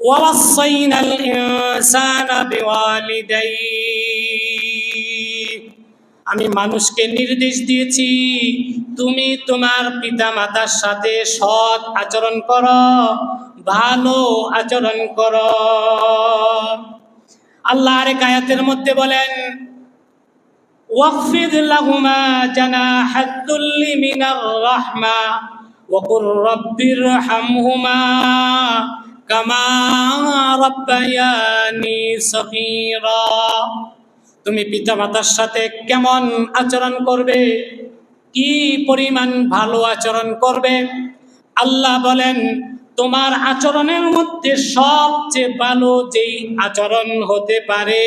ووصينا الإنسان بوالديه আমি মানুষকে নির্দেশ দিয়েছি তুমি তোমার পিতা মাতার সাথে সৎ আচরণ করো ভালো আচরণ করো আল্লাহ আরেক আয়াতের মধ্যে বলেন واخفض لهما جناح الذل من الرحمة وقل رب ارحمهما তুমি পিতা মাতার সাথে কেমন আচরণ করবে? কি পরিমাণ ভালো আচরণ করবে? আল্লাহ বলেন, তোমার আচরণের মধ্যে সবচেয়ে ভালো যেই আচরণ হতে পারে,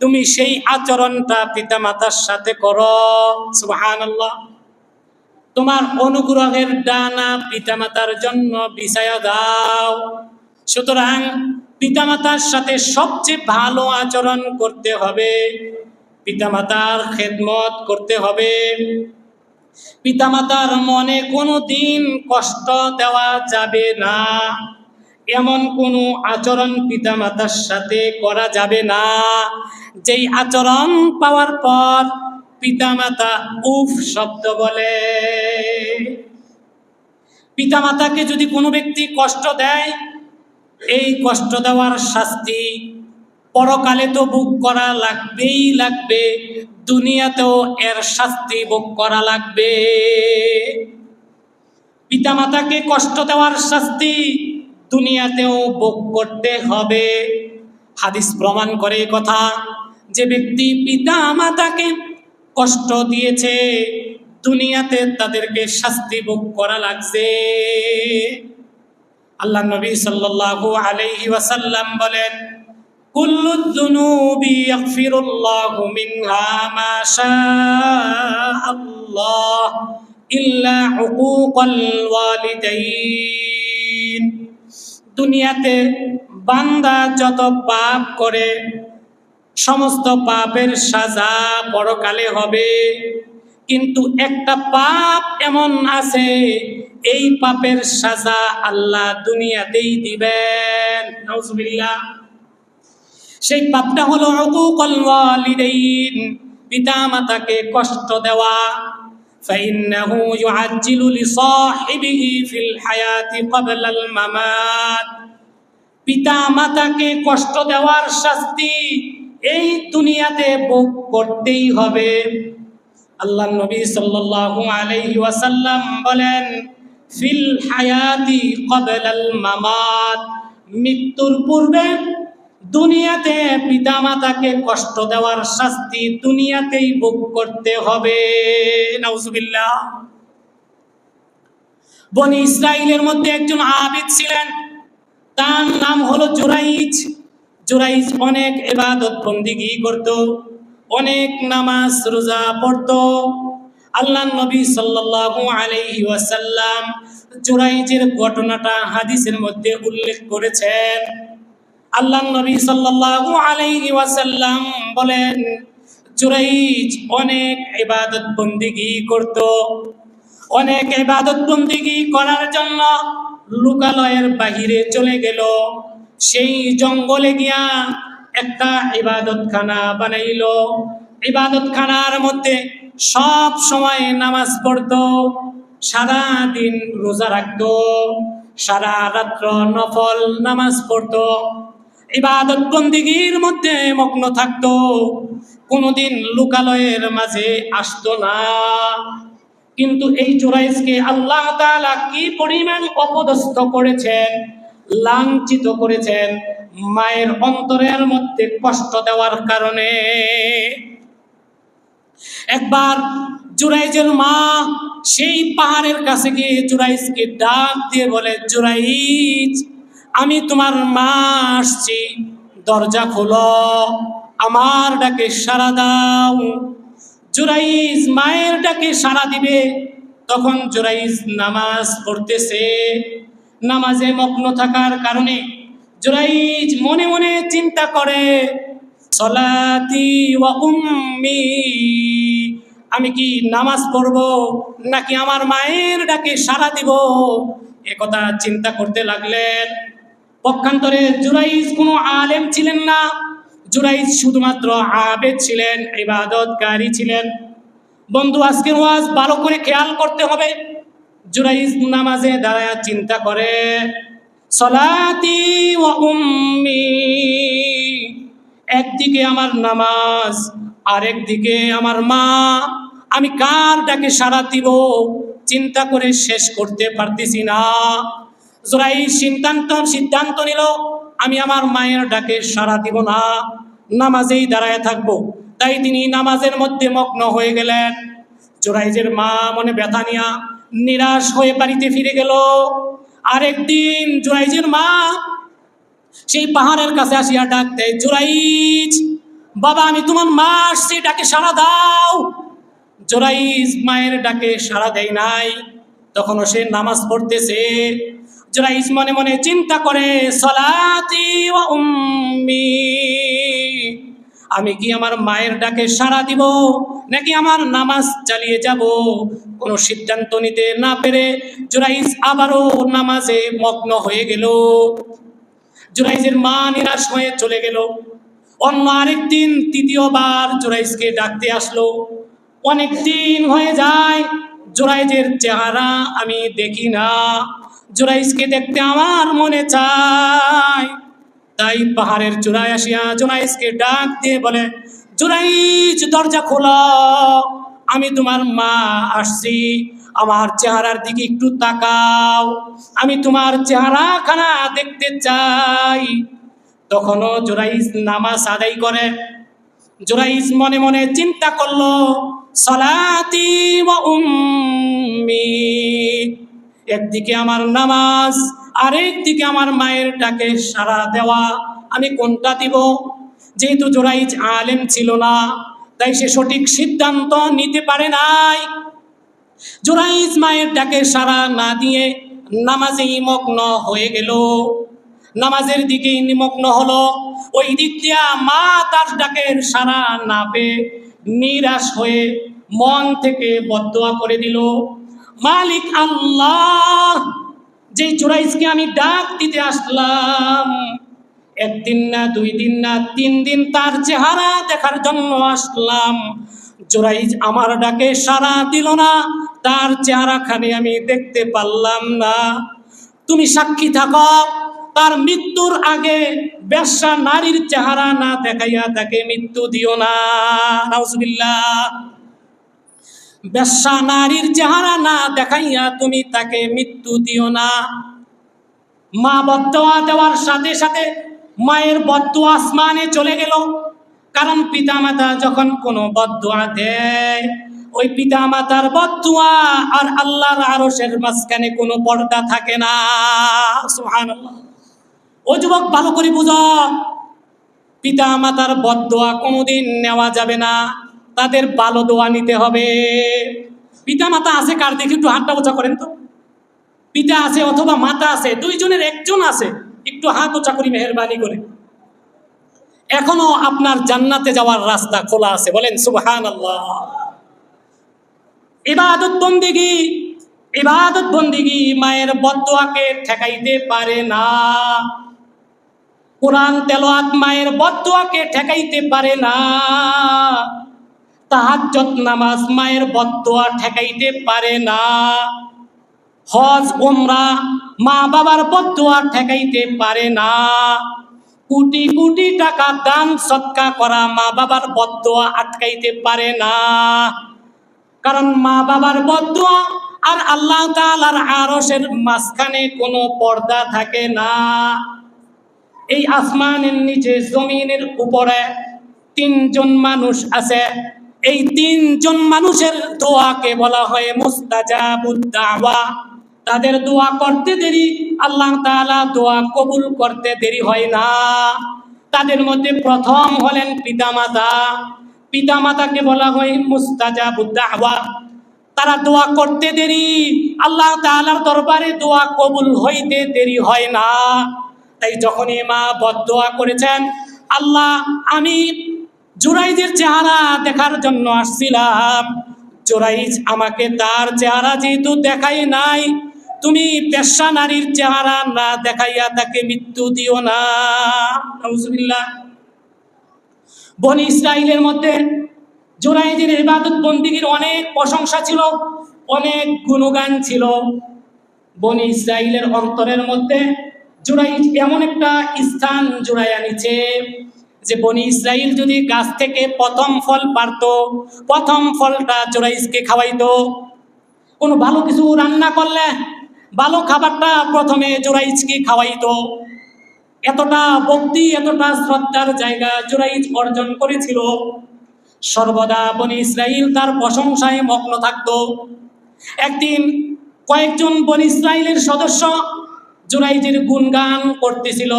তুমি সেই আচরণটা পিতা মাতার সাথে করো। সুহান তোমার অনুগ্রহের ডানা পিতা মাতার জন্য বিষয় দাও। সুতরাং পিতামাতার সাথে সবচেয়ে ভালো আচরণ করতে হবে। পিতামাতার খেদমত করতে হবে। পিতামাতার মনে কোনো দিন কষ্ট দেওয়া যাবে না। এমন কোনো আচরণ পিতামাতার সাথে করা যাবে না। যেই আচরণ পাওয়ার পর পিতামাতা উফ শব্দ বলে। পিতামাতাকে যদি কোনো ব্যক্তি কষ্ট দেয় এই কষ্ট দেওয়ার শাস্তি পরকালে তো ভোগ করা লাগবেই লাগবে, দুনিয়াতেও এর শাস্তি ভোগ করা লাগবে। পিতামাতাকে কষ্ট দেওয়ার শাস্তি দুনিয়াতেও ভোগ করতে হবে। হাদিস প্রমাণ করে কথা, যে ব্যক্তি পিতা মাতাকে কষ্ট দিয়েছে, দুনিয়াতে তাদেরকে শাস্তি ভোগ করা লাগছে। আল্লাহ নবী সাল্লাল্লাহু আলাইহি ওয়াসাল্লাম বলেন, কুল্লু যুনুবি ইয়াগফিরুল্লাহু মিনহা মা শাআল্লাহ ইল্লা হুকুকাল ওয়ালিদাইন। দুনিয়াতে বান্দা যত পাপ করে, সমস্ত পাপের সাজা পরকালে হবে। কিন্তু একটা পাপ এমন আছে এই পাপের সাজা আল্লাহ দুনিয়াতেই দিবেন নাউজুবিল্লাহ সেই পাপটা হলো উকুকুল ওয়ালিদাইন পিতামাতাকে কষ্ট দেওয়া فإنه يعجل لصاحبه في الحياة قبل الممات পিতা মাতাকে কষ্ট দেওয়ার শাস্তি এই দুনিয়াতে ভোগ করতেই হবে আল্লাহ নবী সাল্লাল্লাহু আলাইহি ওয়াসাল্লাম বলেন ফিল হায়াতি ক্বাবলাল মামাত। মৃত্যুর পূর্বে দুনিয়াতে পিতামাতাকে কষ্ট দেওয়ার শাস্তি দুনিয়াতেই ভোগ করতে হবে। নাউজুবিল্লাহ। বনি ইসরাইলের মধ্যে একজন আবিদ ছিলেন। তার নাম হলো জুরাইজ। জুরাইজ অনেক এবাদত বন্দিগি করত, অনেক নামাজ রোজা পড়ত আল্লাহ নবী সাল্লাল্লাহু আলাইহি ওয়াসাল্লাম জুরাইজের ঘটনাটা হাদিসের মধ্যে উল্লেখ করেছেন। আল্লাহ নবী সাল্লাল্লাহু আলাইহি ওয়াসাল্লাম বলেন জুরাইজ অনেক ইবাদত বন্দিগি করত। অনেক ইবাদত বন্দিগি করার জন্য লোকালয়ের বাহিরে চলে গেল। সেই জঙ্গলে গিয়া একটা ইবাদতখানা বানাইলো। ইবাদতখানার মধ্যে সব সময় নামাজ পড়তো, সারা দিন রোজা রাখতো, সারা রাত্র নফল নামাজ পড়তো। ইবাদত বন্দিগির মধ্যে মগ্ন থাকতো, কোনোদিন লোকালয়ের মাঝে আসতো না। কিন্তু এই জুরাইজকে আল্লাহ তাআলা কি পরিমাণ অপদস্থ করেছেন, লাঞ্ছিত করেছেন, মায়ের অন্তরের মধ্যে কষ্ট দেওয়ার কারণে। একবার জুরাইজের মা সেই পাহাড়ের কাছে গিয়ে জুরাইজকে ডাক দিয়ে বলে, জুরাইজ, আমি তোমার মা আসছি। দরজা খোলো, আমার ডাকে সাড়া দাও। জুরাইজ মায়ের ডাকে সাড়া দিবে। তখন জুরাইজ নামাজ পড়তেছে। নামাজে মগ্ন থাকার কারণে জুরাইজ মনে মনে চিন্তা করে সলাতি ওয়া উম্মি। আমি কি নামাজ পড়ব নাকি আমার মায়ের ডাকে সাড়া দিব? এ কথা চিন্তা করতে লাগলেন। পক্ষান্তরে জুরাইজ কোনো আলেম ছিলেন না। জুরাইজ শুধুমাত্র আবেদ ছিলেন, ইবাদতকারী ছিলেন। বন্ধু, আজকের ওয়াজ ভালো করে খেয়াল করতে হবে। জুরাইজ নামাজে দাঁড়ায় চিন্তা করে, সলাতি ওয়া উম্মি। একদিকে আমার নামাজ আরেক দিকে আমার মা। আমি কার ডাকে সাড়া দিব? চিন্তা করে শেষ করতে পারতেছি না। জোরাই সিদ্ধান্ত সিদ্ধান্ত নিল, আমি আমার মায়ের ডাকে সাড়া দিব না। নামাজেই দাঁড়ায় থাকব। তাই তিনি নামাজের মধ্যে মগ্ন হয়ে গেলেন। জোরাইজের মা মনে ব্যথা নিয়া নিরাশ হয়ে বাড়িতে ফিরে গেল। আরেকদিন জোরাইজের মা সেই পাহাড়ের কাছে আসিয়া ডাক দেয়, জোরাইজ, বাবা, আমি তোমার মা আসছি, ডাকে সাড়া দাও। জোরাইজ মায়ের ডাকে সাড়া দেয় নাই, তখনও সে নামাজ পড়তেছে। জোরাইজ মনে মনে চিন্তা করে, সলাতি উম্মি, আমি কি আমার মায়ের ডাকে সাড়া দিব, নাকি আমার নামাজ চালিয়ে যাব? কোনো সিদ্ধান্ত নিতে না পেরে জোরাইজ আবারও নামাজে মগ্ন হয়ে গেল। জুরাইজের মা নিরাশ হয়ে চলে গেল। অন্য আরেকদিন তৃতীয়বার জুরাইজকে ডাকতে আসলো। অনেক দিন হয়ে যায়, জুরাইজের চেহারা আমি দেখি না। জুরাইজকে দেখতে আমার মনে চায়। তাই পাহাড়ের চূড়ায় আসিয়া জুরাইজকে ডাক দিয়ে বলে, জুরাইজ, দরজা খোলা আমি তোমার মা আসছি। আমার চেহারার দিকে একটু তাকাও। আমি তোমার চেহারা খানা দেখতে চাই। তখনও জোরাইজ নামাজ আদায় করে। জোরাইজ মনে মনে চিন্তা করল, সলাতি একদিকে আমার নামাজ আরেক দিকে আমার মায়ের ডাকে সাড়া দেওয়া। আমি কোনটা দিব? যেহেতু জোরাইজ আলেম ছিল না তাই সে সঠিক সিদ্ধান্ত নিতে পারে নাই। জোরাইজ মায়ের ডাকে সাড়া না দিয়ে নামাজেই মগ্ন হয়ে গেল। নামাজের দিকে নিমগ্ন হলো। ওই দিক দিয়া মা তার ডাকের সারা না পেয়ে নিরাশ হয়ে মন থেকে বদোয়া করে দিল। মালিক আল্লাহ, যে জোরাইজকে আমি ডাক দিতে আসলাম একদিন না, দুই দিন না, তিন দিন তার চেহারা দেখার জন্য আসলাম। জোরাইজ আমার ডাকে সারা দিল না, তার চেহারাখানি আমি দেখতে পারলাম না। তুমি সাক্ষী থাকো, তার মৃত্যুর আগে ব্যবসা নারীর চেহারা না দেখাইয়া তাকে মৃত্যু দিও না। ব্যবসা নারীর চেহারা না দেখাইয়া তুমি তাকে মৃত্যু দিও না। মা বদোয়া দেওয়ার সাথে সাথে মায়ের বদোয়া আসমানে চলে গেল। কারণ পিতামাতা যখন কোনো বদোয়া দেয়, ওই পিতামাতার বদোয়া আর আল্লাহর আরশের মাঝখানে কোনো পর্দা থাকে না। সুবহানাল্লাহ। ও যুবক, ভালো করে বুঝো। পিতা মাতার বদোয়া কোনোদিন নেওয়া যাবে না। তাদের ভালো দোয়া নিতে হবে। পিতা মাতা আছে কার? দেখে একটু হাতটা বোঝা করেন তো। পিতা আছে অথবা মাতা আছে, দুইজনের একজন আছে। একটু হাত উঁচা করি, মেহরবানি করে। এখনও আপনার জান্নাতে যাওয়ার রাস্তা খোলা আছে, বলেন সুবহান আল্লাহ ইবাদত বন্দিগি ইবাদত বন্দিগি মায়ের বদোয়াকে ঠেকাইতে পারে না। কোরআন তেলাওয়াত মায়ের বদোয়াকে ঠেকাইতে পারে না। তাহাজ্জত নামাজ মায়ের বদোয়া ঠেকাইতে পারে না। হজ ওমরা মা বাবার বদোয়া ঠেকাইতে পারে না। কোটি কোটি টাকা দান সৎকা করা মা বাবার বদোয়া আটকাইতে পারে না। কারণ মা বাবার বদোয়া আর আল্লাহ তাআলার আরশের মাঝখানে কোনো পর্দা থাকে না। এই আসমানের নিচে, জমিনের উপরে তিনজন মানুষ আছে। এই তিনজন মানুষের দোয়াকে বলা হয় মুস্তাজাবুদ দাওয়া। তাদের দোয়া করতে দেরি, আল্লাহ তাআলা দোয়া কবুল করতে দেরি হয় না। তাদের মধ্যে প্রথম হলেন পিতামাতা। পিতামাতাকে বলা হয় মুস্তাজাবুদ দাওয়া তারা দোয়া করতে দেরি, আল্লাহ তাআলার দরবারে দোয়া কবুল হইতে দেরি হয় না। তাই যখনই মা বদোয়া করেছেন, আল্লাহ আমি জুরাইজের চেহারা দেখার জন্য আসছিলাম। জুরাইজ আমাকে তার চেহারা যেহেতু দেখাই নাই তুমি পেশা নারীর চেহারা না দেখাইয়া তাকে মৃত্যু দিও না। বনি ইসরায়েলের মধ্যে জোরাইদের ইবাদত বন্দিগির অনেক প্রশংসা ছিল, অনেক গুণগান ছিল। বনি ইসরায়েলের অন্তরের মধ্যে জোরাইজ এমন একটা স্থান জোড়াইয়া নিছে যে বনি ইসরায়েল যদি গাছ থেকে প্রথম ফল পারতো, প্রথম ফলটা জোরাইজকে খাওয়াইতো, কোনো ভালো কিছু রান্না করলে ভালো খাবারটা প্রথমে জোরাইজকে খাওয়াইত। এতটা ভক্তি, এতটা শ্রদ্ধার জায়গা জোরাইজ অর্জন করেছিল। সর্বদা বনি ইসরায়েল তার প্রশংসায় মগ্ন থাকতো। একদিন কয়েকজন বনি ইসরায়েলের সদস্য জোরাইজের গুণগান করতেছিল।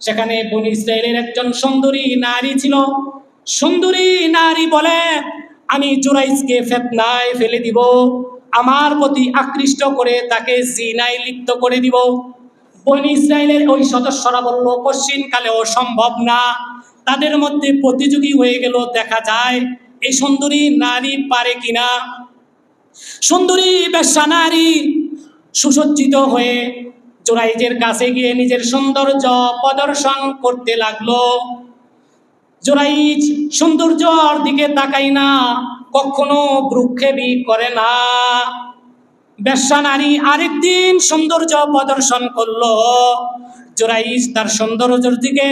সেখানে বনি ইসরায়েলের একজন সুন্দরী নারী ছিল। সুন্দরী নারী বলে, আমি জোরাইজকে ফেতনায় ফেলে দিব। আমার প্রতি আকৃষ্ট করে তাকে জিনায় লিপ্ত করে দিব। বনি ইসরায়েলের ওই সদস্যরা বলল, কশ্চিন কালেও সম্ভব না। তাদের মধ্যে প্রতিযোগী হয়ে গেল, দেখা যায় এই সুন্দরী নারী পারে কিনা? সুন্দরী বেশ্যা নারী সুসজ্জিত হয়ে জোরাইজের কাছে গিয়ে নিজের সৌন্দর্য প্রদর্শন করতে লাগল। জোরাইজ সৌন্দর্যর দিকে তাকাই না। কখনো ভ্রুক্ষেপই করে না। বেশ্যা নারী আরেকদিন সৌন্দর্য প্রদর্শন করল। জোরাইজ তার সৌন্দর্যের দিকে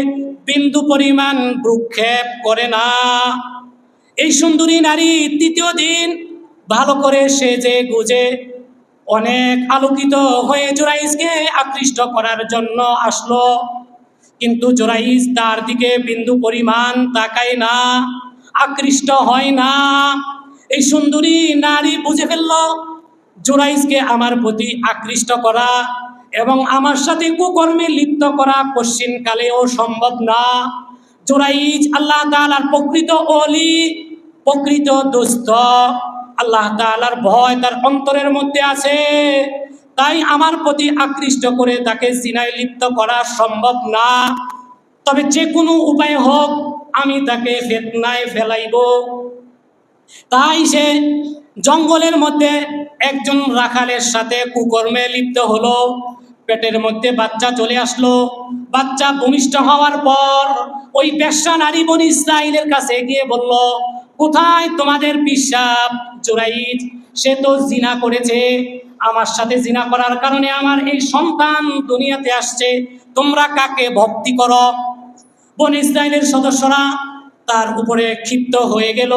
বিন্দু পরিমাণ ভ্রুক্ষেপ করে না। এই সুন্দরী নারী তৃতীয় দিন ভালো করে সেজে গুজে অনেক আলোকিত হয়ে জোরাইজকে আকৃষ্ট করার জন্য আসলো। কিন্তু জোরাইজ তার দিকে বিন্দু পরিমাণ তাকায় না, আকৃষ্ট হয় না। এই সুন্দরী নারী বুঝে ফেলল জোরাইজকে আমার প্রতি আকৃষ্ট করা এবং আমার সাথে কুকর্মে লিপ্ত করা কশ্চিন কালেও সম্ভব না। জোরাইজ আল্লাহ তাআলার প্রকৃত অলি প্রকৃত দুস্থ। আল্লাহ তাআলার ভয় তার অন্তরের মধ্যে আছে। তাই আমার প্রতি আকৃষ্ট করে তাকে সিনায় লিপ্ত করা সম্ভব না। তবে যে কোনো উপায় হোক, আমি তাকে ফেতনায় ফেলাইব। তাই সে জঙ্গলের মধ্যে একজন রাখালের সাথে কুকর্মে লিপ্ত হলো। পেটের মধ্যে বাচ্চা চলে আসলো। বাচ্চা ভূমিষ্ঠ হওয়ার পর ওই পেশা নারী বন ইসরায়েলের কাছে গিয়ে বলল, কোথায় তোমাদের পিসাব জোরাইজ সে তো জিনা করেছে। আমার সাথে জিনা করার কারণে আমার এই সন্তান দুনিয়াতে আসছে। তোমরা কাকে ভক্তি করো? বন ইসরায়েলের সদস্যরা তার উপরে ক্ষিপ্ত হয়ে গেল।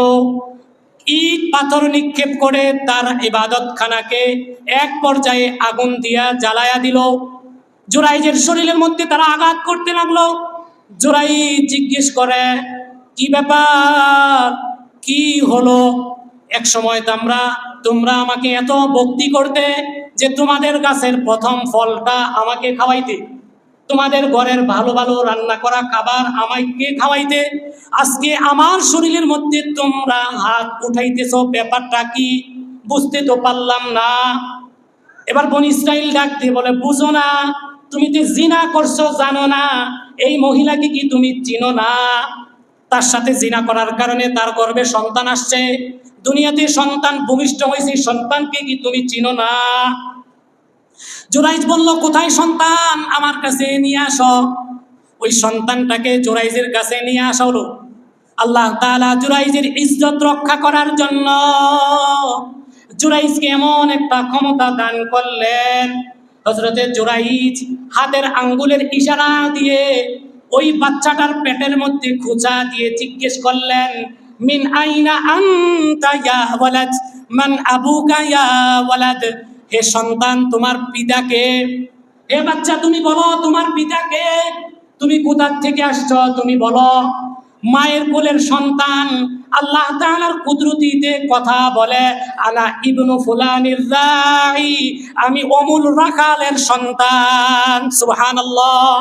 ইট পাথর নিক্ষেপ করে তার ইবাদতখানাকে এক পর্যায়ে আগুন দিয়া জ্বালায়া দিল। জোরাইজের শরীরের মধ্যে তারা আঘাত করতে লাগল। জোরাই জিজ্ঞেস করে, কি ব্যাপার? কি হলো? এক সময় তোমরা তোমরা আমাকে এত ভক্তি করতে যে তোমাদের গাছের প্রথম ফলটা আমাকে খাওয়াইতে। তোমাদের ঘরের ভালো ভালো রান্না করা খাবার আমাকে খাওয়াইতে? আজকে আমার শরীরের মধ্যে তোমরা হাত উঠাইতেছ, ব্যাপারটা কি বুঝতে তো পারলাম না। এবার বন ইসরায়েল ডাক দিয়ে বলে, বুঝো না, তুমি তো জিনা করছ জানো না, এই মহিলাকে কি তুমি চিনো না? তার সাথে জিনা করার কারণে তার গর্ভে সন্তান আসছে। দুনিয়াতে সন্তান ভূমিষ্ঠ হয়েছে, সন্তানকে কি তুমি চিনো না? জোরাইজ বলল, কোথায় সন্তান? আমার কাছে নিয়ে আসো। ওই সন্তানটাকে জোরাইজের কাছে নিয়ে আসা হলো। আল্লাহ তালা জুরাইজের ইজ্জত রক্ষা করার জন্য জুরাইজকে এমন একটা ক্ষমতা দান করলেন। হজরতে জুরাইজ হাতের আঙ্গুলের ইশারা দিয়ে ওই বাচ্চাটার পেটের মধ্যে খোঁচা দিয়ে জিজ্ঞেস করলেন, মিন আইনা আন্তা ইয়া ওয়ালাদ? মান আবুকা ইয়া ওয়ালাদ? হে সন্তান তোমার পিতাকে। হে বাচ্চা তুমি বলো, তোমার পিতাকে। তুমি কোথার থেকে আসছো, তুমি বলো। মায়ের কোলের সন্তান, আল্লাহ তাআলার কুদরতিতে কথা বলে আনা ইবনু ফুলানির রাই, আমি অমুল রাখালের সন্তান। সুবহানাল্লাহ।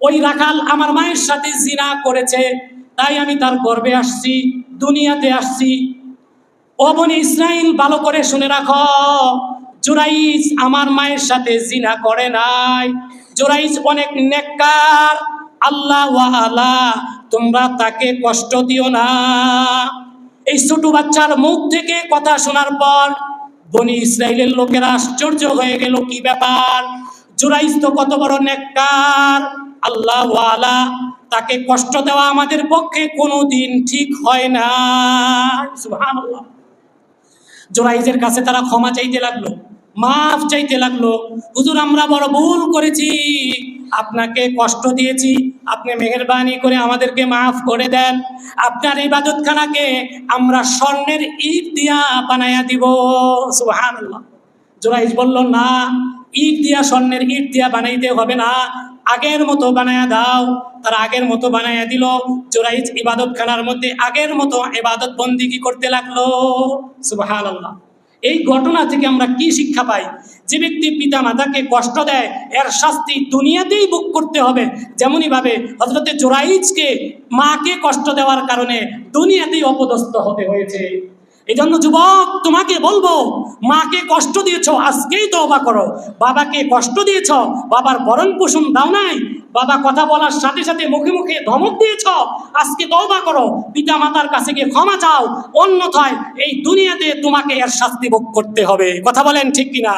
ওই রাখাল আমার মায়ের সাথে জিনা করেছে, তাই আমি তার গর্বে আসছি, দুনিয়াতে আসছি। ও ইসরাইল ভালো করে শুনে রাখো। জোরাইজ আমার মায়ের সাথে জিনা করে নাই। জোরাইজ অনেক নেককার। আল্লাহ ওয়ালা, তোমরা তাকে কষ্ট দিও না। এই ছোট বাচ্চার মুখ থেকে কথা শোনার পর বনি ইসরায়েলের লোকেরা আশ্চর্য হয়ে গেল, কি ব্যাপার? জুরাইজ তো কত বড় নেককার। আল্লাহ ওয়ালা, তাকে কষ্ট দেওয়া আমাদের পক্ষে কোনোদিন ঠিক হয় না। সুবহানাল্লাহ। জোরাইজের কাছে তারা ক্ষমা চাইতে লাগল। মাফ চাইতে লাগল। হুজুর, আমরা বড় ভুল করেছি। আপনাকে কষ্ট দিয়েছি। আপনি মেহেরবানি করে আমাদেরকে মাফ করে দেন। আপনার ইবাদতখানাকে আমরা স্বর্ণের ঈদ দিয়া বানায়া দিব। সুবহানাল্লাহ। জোরাইজ বলল, না, ইট দিয়া, স্বর্ণের ইট দিয়া বানাইতে হবে না। আগের মতো বানায়া দাও। তারা আগের মতো বানায়া দিল। জোরাইজ ইবাদতখানার মধ্যে আগের মতো ইবাদত বন্দিগি করতে লাগল? সুবহানাল্লাহ। এই ঘটনা থেকে আমরা কি শিক্ষা পাই? যে ব্যক্তি পিতা মাতাকে কষ্ট দেয়, এর শাস্তি দুনিয়াতেই ভোগ করতে হবে। যেমনই ভাবে হজরতে জোরাইজকে মাকে কষ্ট দেওয়ার কারণে দুনিয়াতেই অপদস্থ হতে হয়েছে। এই জন্য যুবক, তোমাকে বলব, মাকে কষ্ট দিয়েছ, আজকেই তওবা করো। বাবাকে কষ্ট দিয়েছ, বাবার ভরণ পোষণ দাও নাই বাবা কথা বলার সাথে সাথে মুখে মুখে ধমক দিয়েছ। আজকে তওবা করো। পিতা মাতার কাছে গিয়ে ক্ষমা চাও। অন্যথায় এই দুনিয়াতে তোমাকে এর শাস্তি ভোগ করতে হবে। কথা বলেন ঠিক কিনা?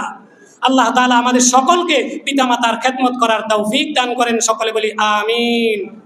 আল্লাহ তালা আমাদের সকলকে পিতা মাতার খেদমত করার তৌফিক দান করেন। সকলে বলি, আমিন।